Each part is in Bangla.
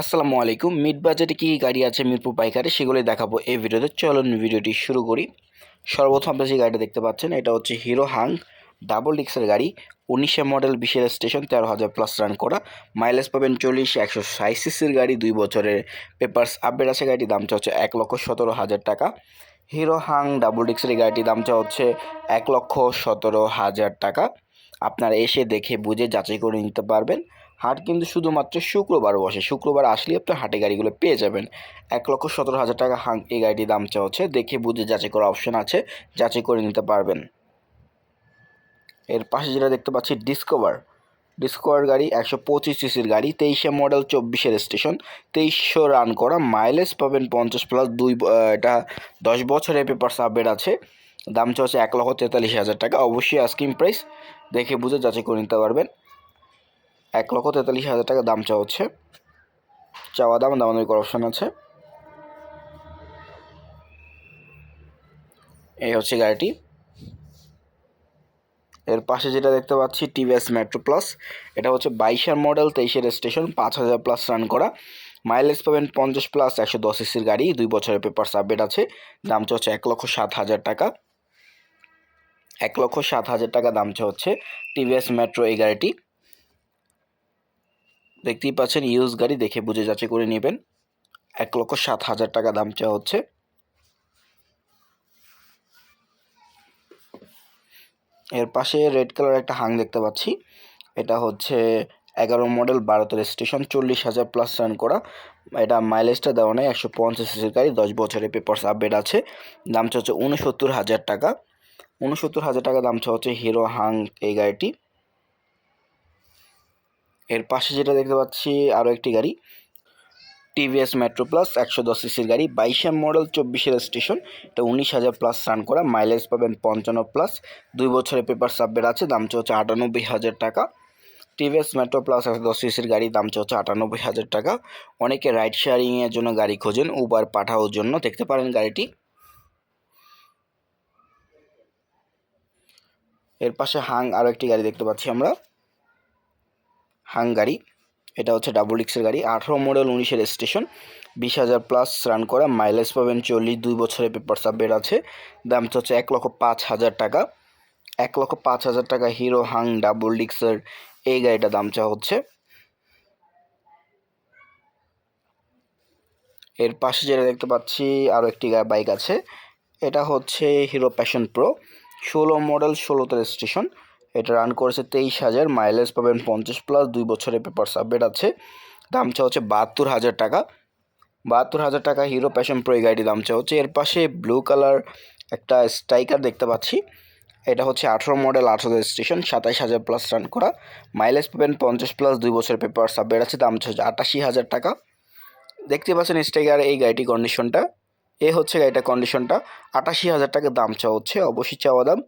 আসসালামু আলাইকুম। মিড বাজেটে কী গাড়ি আছে মিরপুর পাইকারে সেগুলোই দেখাবো এই ভিডিওতে। চলুন ভিডিওটি শুরু করি। সর্বপ্রথম আপনারা যে গাড়িটা দেখতে পাচ্ছেন, এটা হচ্ছে হিরো হাং ডাবল ডিক্সের গাড়ি। উনিশে মডেল বিশের স্টেশন, তেরো হাজার প্লাস রান করা। মাইলেজ পাবেন চল্লিশ, একশো ষাট সিসির গাড়ি, দুই বছরের পেপার্স আপডেট আছে। গাড়িটির দাম হচ্ছে এক লক্ষ সতেরো হাজার টাকা। হিরো হাং ডাবল ডিক্সের গাড়িটির দামটা হচ্ছে এক লক্ষ সতেরো হাজার টাকা। আপনারা এসে দেখে বুঝে যাচাই করে নিতে পারবেন। হাট কিন্তু শুধুমাত্র শুক্রবার বসে। শুক্রবার আসলে আপনি হাটে গাড়িগুলো পেয়ে যাবেন। এক লক্ষ সতেরো হাজার টাকা হাং এই গাড়িটির দাম চা হচ্ছে দেখে বুঝে যাচাই করার অপশন আছে। যাচাই করে নিতে পারবেন। এর পাশে যেটা দেখতে পাচ্ছি ডিসকভার ডিসকভার গাড়ি একশো পঁচিশ সিসির গাড়ি, তেইশে মডেল চব্বিশের স্টেশন তেইশশো রান করা মাইলেজ পাবেন পঞ্চাশ প্লাস দুই এটা দশ বছরের পেপার সাবমিট আছে। দাম চলছে এক লক্ষ তেতাল্লিশ হাজার টাকা। অবশ্যই আস্কিং প্রাইস দেখে বুঝে যাচাই করে নিতে পারবেন। এক লক্ষ তেতাল্লিশ হাজার টাকা দাম চাওয়া হচ্ছে। চাওয়া দাম, দামাদামি করার অপশন আছে। এই হচ্ছে গাড়িটি। এর পাশে যেটা দেখতে পাচ্ছি টিভিএস মেট্রো প্লাস এটা হচ্ছে বাইশের মডেল, তেইশের স্টেশন পাঁচ হাজার প্লাস রান করা। মাইলেজ পাবেন পঞ্চাশ প্লাস একশো দশ সিসির গাড়ি। দুই বছরের পেপার আপডেট আছে। দাম হচ্ছে এক লক্ষ সাত হাজার টাকা। এক লক্ষ সাত হাজার টাকা দাম চা হচ্ছে টিভিএস মেট্রো এই গাড়িটি। দেখতেই পাচ্ছেন ইউজ গাড়ি দেখে বুঝে যাচাই করে নেবেন। এক লক্ষ সাত হাজার টাকা দাম চাওয়া হচ্ছে। এর পাশে রেড কালার একটা হাং দেখতে পাচ্ছি। এটা হচ্ছে এগারো মডেল ভারতের স্টেশন চল্লিশ হাজার প্লাস রান করা। এটা মাইলেজটা দেওয়া নেই, একশো পঞ্চাশ সিসির গাড়ি, দশ বছরের পেপার্স আপডেট আছে। দাম হচ্ছে উনসত্তর হাজার টাকা। উনসত্তর হাজার টাকা দাম হচ্ছে হিরো হাং এই গাড়িটি। এর পাশে যেটা দেখতে পাচ্ছি আরও একটি গাড়ি। টিভিএস মেট্রো প্লাস একশো দশ সিসির গাড়ি, বাইশে মডেল, চব্বিশের স্টেশন এটা উনিশ হাজার প্লাস রান করা মাইলেজ পাবেন পঞ্চান্ন প্লাস দুই বছরের পেপার সাবমিট আছে, দাম হচ্ছে আটানব্বই হাজার টাকা। টিভিএস মেট্রো প্লাস একশো দশ সিসির গাড়ি, দাম হচ্ছে আটানব্বই হাজার টাকা। অনেকে রাইড শেয়ারিংয়ের জন্য গাড়ি খোঁজেন উবার পাঠানোর জন্য, দেখতে পারেন গাড়িটি। এর পাশে হাং আরও একটি গাড়ি দেখতে পাচ্ছি আমরা। হাং গাড়ি এটা হচ্ছে ডাবল ডিক্সের গাড়ি। আঠারো মডেল উনিশের স্টেশন বিশ হাজার প্লাস রান করা মাইলেজ পাবেন চল্লিশ, দুই বছরের পেপার সাবমিট আছে। দাম হচ্ছে এক লক্ষ পাঁচ হাজার টাকা। এক লক্ষ পাঁচ হাজার টাকা হিরো হাং ডাবল ডিক্সের এই গাড়িটা দাম চা হচ্ছে। এর পাশে যেটা দেখতে পাচ্ছি আরও একটি বাইক আছে। এটা হচ্ছে হিরো প্যাশন প্রো ষোলো মডেল ষোলোতে স্টেশন এটা রান করেছে তেইশ হাজার মাইলেজ পাবেন পঞ্চাশ প্লাস দুই বছরের পেপার সাবমিট আছে। দাম চা হচ্ছে বাহাত্তর হাজার টাকা। বাহাত্তর হাজার টাকা হিরো প্যাশন প্রো এই গাড়িটির দাম চা হচ্ছে। এর পাশে ব্লু কালার একটা স্ট্রাইকার দেখতে পাচ্ছি। এটা হচ্ছে আঠেরো মডেল আঠেরো স্টেশন সাতাইশ হাজার প্লাস রান করা। মাইলেজ পাবেন পঞ্চাশ প্লাস দুই বছরের পেপার সাবমিট আছে। দাম হচ্ছে আটাশি হাজার টাকা। দেখতে পাচ্ছেন স্ট্রাইকার এই গাড়িটি কন্ডিশনটা এ হচ্ছে গাড়িটার কন্ডিশনটা আটাশি হাজার টাকা দাম চাওয়া হচ্ছে, অবশ্যই চাওয়া দাম।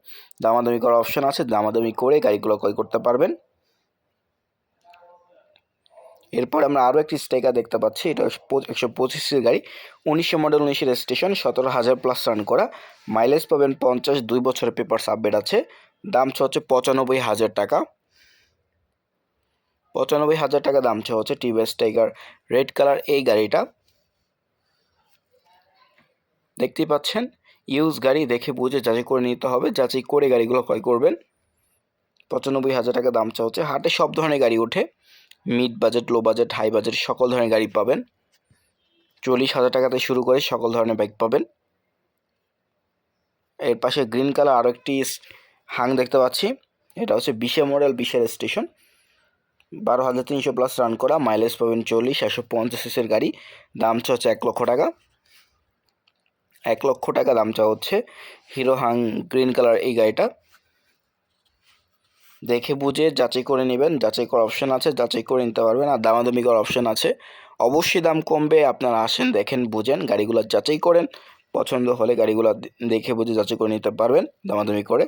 দামাদামি করার অপশন আছে, দামাদামি করে গাড়িগুলো ক্রয় করতে পারবেন। এরপর আমরা আরও একটি স্ট্রাইকার দেখতে পাচ্ছি, এটা একশো পঁচিশের গাড়ি। উনিশশো মডেল, উনিশের স্টেশন সতেরো হাজার প্লাস রান করা। মাইলেজ পাবেন পঞ্চাশ, দুই বছরের পেপার সাবমিট আছে। দাম হচ্ছে পঁচানব্বই হাজার টাকা। পঁচানব্বই হাজার টাকা দাম হচ্ছে টিভিএস টাইগার রেড কালার এই গাড়িটা। দেখতেই পাচ্ছেন ইউজ গাড়ি দেখে বুঝে যাচাই করে নিতে হবে, যাচাই করে গাড়িগুলো ক্রয় করবেন। পঁচানব্বই হাজার টাকা দাম চা হচ্ছে, হাটে সব ধরনের গাড়ি ওঠে। Mid budget low budget high budget সকল ধরনের গাড়ি পাবেন। চল্লিশ হাজার টাকাতে শুরু করে সকল ধরনের বাইক পাবেন। এর পাশে গ্রিন কালার আরও একটি হাং দেখতে পাচ্ছি। এটা হচ্ছে বিশে মডেল বিশের স্টেশন বারো হাজার তিনশো প্লাস রান করা মাইলেজ পাবেন চল্লিশ, একশো পঞ্চাশ গাড়ি। দাম হচ্ছে এক লক্ষ টাকা। এক লক্ষ টাকা দাম চা হচ্ছে। হিরো হাং গ্রিন কালার এই গাড়িটা। দেখে বুঝে যাচাই করে নেবেন। যাচাই করার অপশন আছে, যাচাই করে নিতে পারবেন আর দামাদামি করার অপশন আছে। অবশ্যই দাম কমবে, আপনারা আসেন, দেখেন, বুঝেন, গাড়িগুলো যাচাই করেন। পছন্দ হলে গাড়িগুলো দেখে বুঝে যাচাই করে নিতে পারবেন, দামাদামি করে।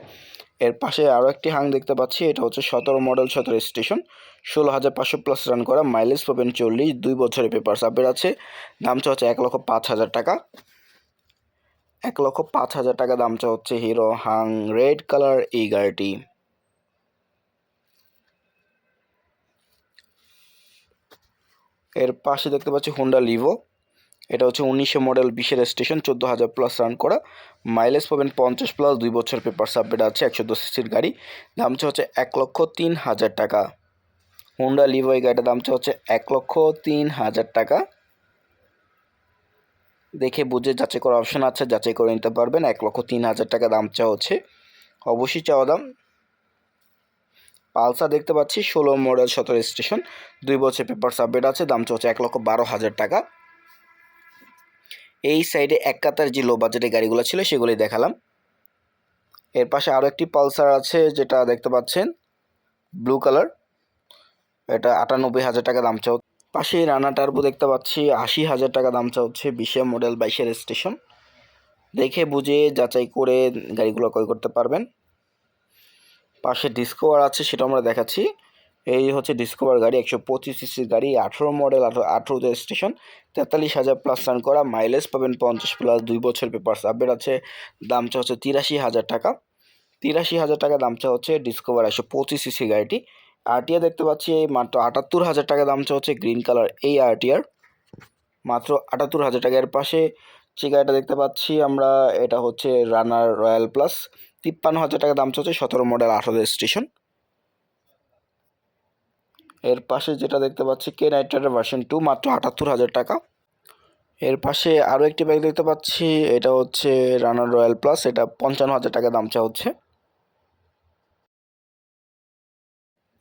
এর পাশে আরও একটি হাং দেখতে পাচ্ছি, এটা হচ্ছে সতেরো মডেল সতেরো স্টেশন ষোলো হাজার পাঁচশো প্লাস রান করা মাইলেজ পাবেন চল্লিশ, দুই বছরের পেপার সাপের আছে। দাম হচ্ছে এক লক্ষ পাঁচ হাজার টাকা। এক লক্ষ পাঁচ হাজার টাকা দাম চা হচ্ছে হিরো হাং রেড কালার এই গাড়িটি এর পাশে দেখতে পাচ্ছি হোন্ডা লিভো এটা হচ্ছে উনিশশো মডেল, বিশের স্টেশন চোদ্দ হাজার প্লাস রান করা। মাইলেজ পাবেন পঞ্চাশ প্লাস দুই বছর পেপার সাবমিট আছে, একশো দশ সিসির গাড়ি। দামটা হচ্ছে এক লক্ষ তিন হাজার টাকা। হোন্ডা লিভো এই গাড়িটার দামটা হচ্ছে এক লক্ষ তিন হাজার টাকা। দেখে বুঝে যাচাই করার অপশন আছে, যাচাই করে নিতে পারবেন। এক লক্ষ তিন হাজার টাকা দাম চাওয়া হচ্ছে। অবশ্যই চাওয়া দাম। পালসার দেখতে পাচ্ছি, ষোলো মডেল, সতেরো স্টেশন দুই বছর পেপার সাবমিট আছে, দাম চলছে এক লক্ষ বারো হাজার টাকা। এই সাইডে এক কাতার যে লো বাজেটের গাড়িগুলো ছিল সেগুলি দেখালাম। এর পাশে আরও একটি পালসার আছে, যেটা দেখতে পাচ্ছেন ব্লু কালার এটা আটানব্বই হাজার টাকা দাম চাও পাশে রানা টার্বো দেখতে পাচ্ছি। আশি হাজার টাকা দাম হচ্ছে বিশে মডেল বাইশের স্টেশন। দেখে বুঝে যাচাই করে গাড়িগুলো ক্রয় করতে পারবেন। পাশে ডিসকভার আছে, সেটা আমরা দেখাচ্ছি। এই হচ্ছে ডিসকভার গাড়ি, একশো পঁচিশ সিসির গাড়ি, আঠেরো মডেল, আঠেরো, আঠেরোতে স্টেশন। তেতাল্লিশ হাজার প্লাস রান করা মাইলেজ পাবেন পঞ্চাশ প্লাস দুই বছর পেপার আপডেট আছে দামটা হচ্ছে তিরাশি হাজার টাকা। তিরাশি হাজার টাকা দামটা হচ্ছে ডিসকভার একশো পঁচিশ সিসি গাড়িটি। আরটিআর দেখতে পাচ্ছি এই মাত্র আটাত্তর হাজার টাকা দামটা হচ্ছে গ্রিন কালার এই আরটিআর মাত্র আটাত্তর হাজার টাকার পাশে যে গাড়িটা দেখতে পাচ্ছি আমরা, এটা হচ্ছে রানার রয়্যাল প্লাস তিপ্পান্ন হাজার টাকা দাম চলছে সতেরো মডেল আঠারো স্টেশনের পাশে যেটা দেখতে পাচ্ছি কে নাইট্রাইডার ভার্সন টু মাত্র আটাত্তর হাজার টাকা। এর পাশে আরও একটি বাইক দেখতে পাচ্ছি, এটা হচ্ছে রানার রয়্যাল প্লাস এটা পঞ্চান্ন হাজার টাকা দাম চা হচ্ছে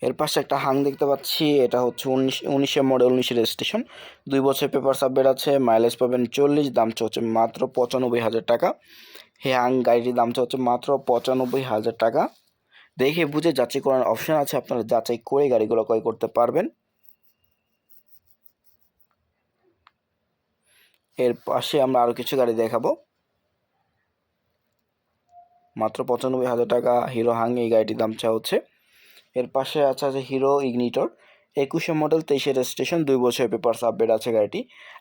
এর পাশে একটা হাং দেখতে পাচ্ছি, এটা হচ্ছে উনিশ, উনিশে মডেল উনিশের স্টেশন দুই বছর পেপার সাবমিট আছে মাইলেজ পাবেন চল্লিশ, দাম হচ্ছে মাত্র পঁচানব্বই হাজার টাকা। হে হাং গাড়িটির দাম হচ্ছে মাত্র পঁচানব্বই হাজার টাকা। দেখে বুঝে যাচাই করার অপশন আছে, আপনারা যাচাই করে গাড়িগুলো ক্রয় করতে পারবেন। এর পাশে আমরা আরও কিছু গাড়ি দেখাবো। মাত্র পঁচানব্বই হাজার টাকা হিরো হাং এই গাড়িটির দাম চা হচ্ছে। এর পাশে আছে আছে হিরো ইগনিটর। একুশে মডেল, তেইশের স্টেশন দুই বছর পেপার আপডেট আছে গাড়িটি।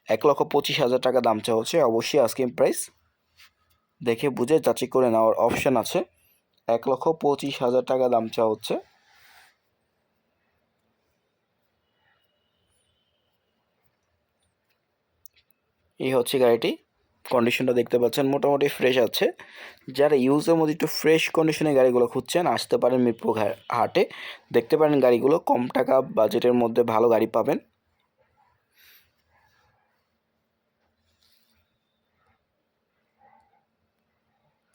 এক লক্ষ পঁচিশ হাজার টাকা দাম চা হচ্ছে। অবশ্যই আস্কিং প্রাইস দেখে বুঝে যাচাই করে নেওয়ার অপশান আছে। এক লক্ষ পঁচিশ হাজার টাকা দাম চা হচ্ছে। এই হচ্ছে গাড়িটি। কন্ডিশনটা দেখতে পাচ্ছেন, মোটামুটি ফ্রেশ আছে। যারা ইউজের মধ্যে একটু ফ্রেশ কন্ডিশনে গাড়িগুলো খুঁজছেন, আসতে পারেন মিরপুর হাটে। দেখতে পারেন গাড়িগুলো কম টাকা বাজেটের মধ্যে ভালো গাড়ি পাবেন।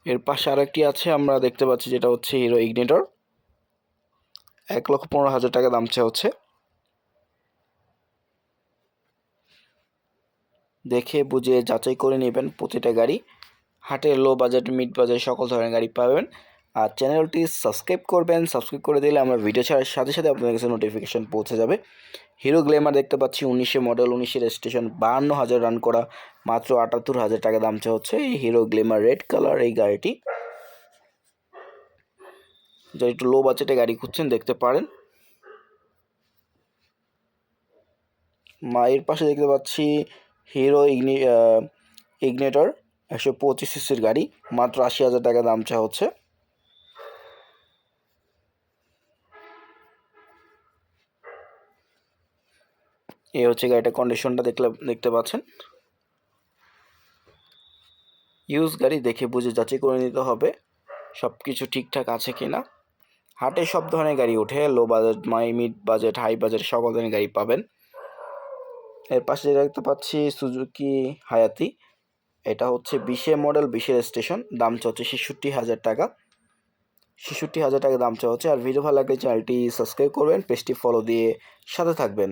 এর পাশে আরেকটি আছে, আমরা দেখতে পাচ্ছি যেটা হচ্ছে হিরো ইগনিটর এক লক্ষ পনেরো হাজার টাকা দাম চা হচ্ছে। দেখে বুঝে যাচাই করে নেবেন প্রতিটা গাড়ি। হাটে লো বাজেট মিড বাজেট সকল ধরনের গাড়ি পাবেন। আর চ্যানেলটি সাবস্ক্রাইব করবেন। সাবস্ক্রাইব করে দিলে আমরা ভিডিও ছাড়ার সাথে সাথে আপনাদের কাছে নোটিফিকেশান পৌঁছে যাবে। হিরো গ্লেমার দেখতে পাচ্ছি, উনিশে মডেল উনিশে স্টেশন বাহান্ন হাজার রান করা, মাত্র আটাত্তর হাজার টাকা দাম চা হচ্ছে এই হিরো গ্লেমার রেড কালার এই গাড়িটি। যারা একটু লো বাজেটে গাড়ি খুঁজছেন, দেখতে পারেন। মায়ের পাশে দেখতে পাচ্ছি হিরো ইগনি ইগনেটর একশো পঁচিশ সিসির গাড়ি, মাত্র আশি হাজার টাকা দাম চা হচ্ছে। এ হচ্ছে গাড়িটার কন্ডিশনটা দেখলে দেখতে পাচ্ছেন। ইউজ গাড়ি দেখে বুঝে যাচাই করে নিতে হবে সব কিছু ঠিকঠাক আছে কি না হাটে সব ধরনের গাড়ি ওঠে low budget my mid budget high budget সকল ধরনের গাড়ি পাবেন। এর পাশে দেখতে পাচ্ছি সুজুকি হায়াতি। এটা হচ্ছে বিশে মডেল, বিশের স্টেশন। দাম হচ্ছে ছেষট্টি হাজার টাকা। ছেষট্টি হাজার টাকা দাম চাওয়া হচ্ছে আর ভিডিও ভালো লাগলে চ্যানেলটি সাবস্ক্রাইব করবেন, পেজটি ফলো দিয়ে সাথে থাকবেন।